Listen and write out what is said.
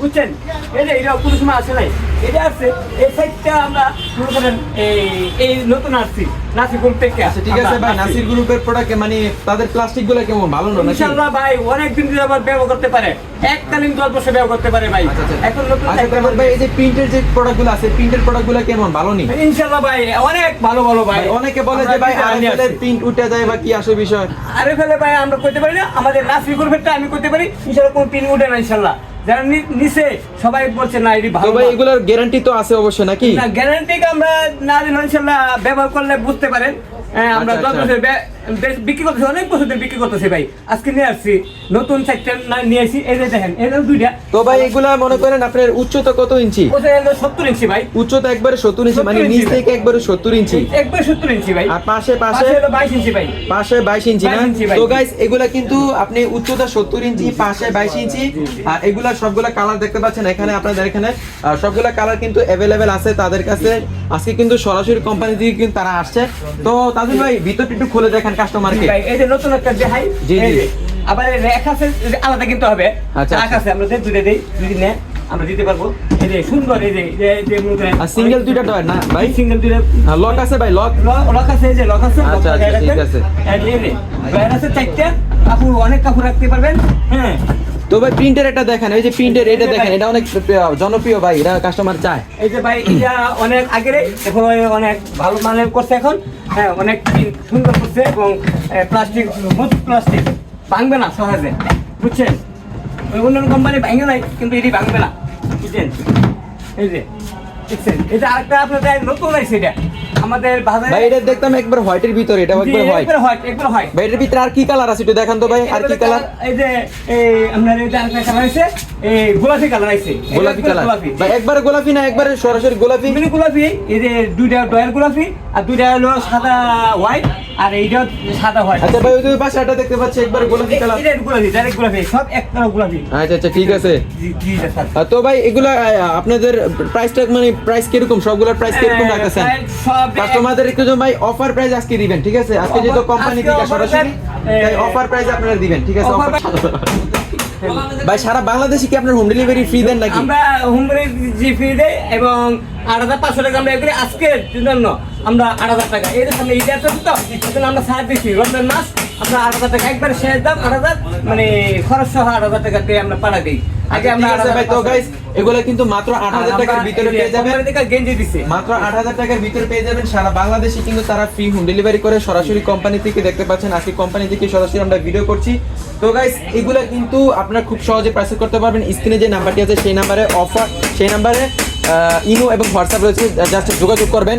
বুঝছেন? এই যে এটা কোনো সময় আসে নাই। এটা আসছে এই সাইডটা আমরা মনে করেন এই নতুন আসছি নাসিকুল থেকে আচ্ছা ঠিক আছে ভাই নাসির গ্রুপের প্রোডাক্ট মানে তাদের প্লাস্টিকগুলো কেমন? ভালো না ইনশাআল্লাহ ভাই অনেক দিন ধরে আবার ব্যবহার করতে পারে। এককালীন দশ বছর ব্যবহার করতে পারে ভাই। আচ্ছা আচ্ছা। এখন নতুন ভাই এই যে প্রিন্টের যে প্রোডাক্টগুলো আছে প্রিন্টের প্রোডাক্টগুলো কেমন? ভালো নি? ইনশাআল্লাহ ভাই অনেক ভালো ভালো ভাই। অনেকে বলে যে ভাই আরএফএল প্রিন্ট উঠে যায় বা কি আসে বিষয়? আরে ফেলে ভাই আমরা করতে পারি না। আমাদের নাসির গ্রুপেরটা আমি করতে পারি। ইনশাআল্লাহ কোনো পিন উঠে না ইনশাআল্লাহ। যারা নি- নিছে সবাই বলছে না এটি ভালো ভাই এগুলোর গ্যারান্টি তো আছে অবশ্যই নাকি? না গ্যারান্টি আমরা না দিন ইনশাল্লাহ ব্যবহার করলে বুঝতে পারেন। হ্যাঁ, আমরা আচ্ছা, বিক্রি করতেছি অনেক বছর ধরে বিক্রি করতেছি ভাই। আজকে নিয়ে আসছি নতুন সেক্টর নিয়ে আসি এই যে দেখেন এই দুইটা। তো ভাই এগুলা মনে করেন আপনার উচ্চতা কত ইঞ্চি? সত্তর ইঞ্চি ভাই। উচ্চতা একবারে সত্তর ইঞ্চি মানে নিচ থেকে একবারে সত্তর ইঞ্চি। একবার সত্তর ইঞ্চি ভাই। আর পাশে পাশে বাইশ ইঞ্চি ভাই। পাশে বাইশ ইঞ্চি না? 22 ইঞ্চি ভাই। তো গাইস এগুলা কিন্তু আপনি উচ্চতা সত্তর ইঞ্চি পাশে বাইশ ইঞ্চি। আর এগুলা সবগুলা কালার দেখতে পাচ্ছেন এখানে আপনাদের এখানে। সবগুলা কালার কিন্তু অ্যাভেলেবেল আছে তাদের কাছে। আজকে কিন্তু সরাসরি কোম্পানি থেকে কিন্তু তারা আসছে। তো তাদের ভাই ভিতরটা একটু খুলে দেখেন। কাস্টমারকে ভাই এই যে নতুন একটা দেখাই জি, জি। আবার রেখা আছে আলাদা কিনতে হবে আচ্ছা, আচ্ছা। আছে আমরা যে দুটো দেই দুই নেয় আমরা দিতে পারব এই যে সুন্দর এই যে যে মনে আর সিঙ্গেল দুইটা ডয়ার না ভাই সিঙ্গেল দুইটা লক আছে ভাই লক লক আছে এই যে লক আছে আচ্ছা, আচ্ছা, ঠিক আছে। এই যে, ভাই আছে চারটা কাপড় অনেক কাপড় রাখতে পারবেন হ্যাঁ তো ভাই প্রিন্টের একটা দেখেন এই যে প্রিন্টের এটা দেখেন এটা অনেক জনপ্রিয় ভাই এটা কাস্টমার চায়। এই যে ভাই এটা অনেক আগের এখন অনেক ভালো মানের করছে এখন। হ্যাঁ অনেক সুন্দর করছে এবং প্লাস্টিক মজুত প্লাস্টিক ভাঙবে না সহজে বুঝছেন? ওই অন্যান্য কোম্পানি ভাঙে নাই কিন্তু এটি ভাঙবে না বুঝছেন? এই যে দেখছেন? এটা আরেকটা আপনাদের নতুন আছে এটা। আমাদের বাজারে ভাই এটা দেখতাম একবার হোয়াইটের ভিতরে এটা একবার হোয়াইট। একবার হোয়াইট একবার হোয়াইট। ভাই এটার ভিতরে আর কি কালার আছে একটু দেখান তো ভাই আর কি কালার? এই যে এই আপনার এই যে আরেকটা কালার আছে এই গোলাপি কালার আছে গোলাপি কালার। গোলাপি। একবারে গোলাপি না একবারে সরাসরি গোলাপি? মিনি গোলাপি এই যে দুইটা ডয়ার গোলাপি আর দুইটা হলো সাদা হোয়াইট আর এইটা সাদা হোয়াইট। আচ্ছা ভাই ওই দুই দেখতে পাচ্ছি একবারে গোলাপি কালার। এটা গোলাপি ডাইরেক্ট গোলাপি সব এক কালার গোলাপি। আচ্ছা আচ্ছা ঠিক আছে। জি জি স্যার। আহ, তো ভাই এগুলা আপনাদের প্রাইসটা মানে প্রাইস কীরকম? সবগুলোর প্রাইস কীরকম রাখতেছেন? কাস্টমারদের একটু ভাই অফার প্রাইস আজকে দিবেন ঠিক আছে? আজকে যেহেতু কোম্পানি থেকে সরাসরি তাই অফার প্রাইস আপনারা দিবেন ঠিক আছে? ভাই সারা বাংলাদেশে কি আপনার হোম ডেলিভারি ফ্রি দেন নাকি? আমরা হোম ডেলিভারি ফ্রি দেই এবং আট হাজার পাঁচশো টাকা আমরা এগুলি আজকের জন্য আমরা আট হাজার টাকা। এই সামনে ঈদ আছে তো আমরা সার্ভিস দিচ্ছি। রমজান মাস আমরা আট হাজার টাকা একবারে শেষ দাম আট হাজার মানে খরচ সহ আট হাজার টাকা দিয়ে আমরা পাঠা দিই। আগে আচ্ছা, আমরা ঠিক আছে ভাই তো গাইস এগুলা কিন্তু মাত্র আট হাজার টাকার ভিতরে পেয়ে যাবেন। গেঞ্জি দিছে। মাত্র আট হাজার টাকার ভিতরে পেয়ে যাবেন। সারা বাংলাদেশে কিন্তু তারা ফ্রি হোম ডেলিভারি করে সরাসরি কোম্পানি থেকে দেখতে পাচ্ছেন। আজকে কোম্পানি থেকে সরাসরি আমরা ভিডিও করছি। তো গাইস এগুলা কিন্তু আপনারা খুব সহজে প্রাইসেস করতে পারবেন। স্ক্রিনে যে নাম্বারটি আছে সেই নাম্বারে অফার সেই নাম্বারে ইমো এবং হোয়াটসঅ্যাপ রয়েছে। জাস্ট যোগাযোগ করবেন।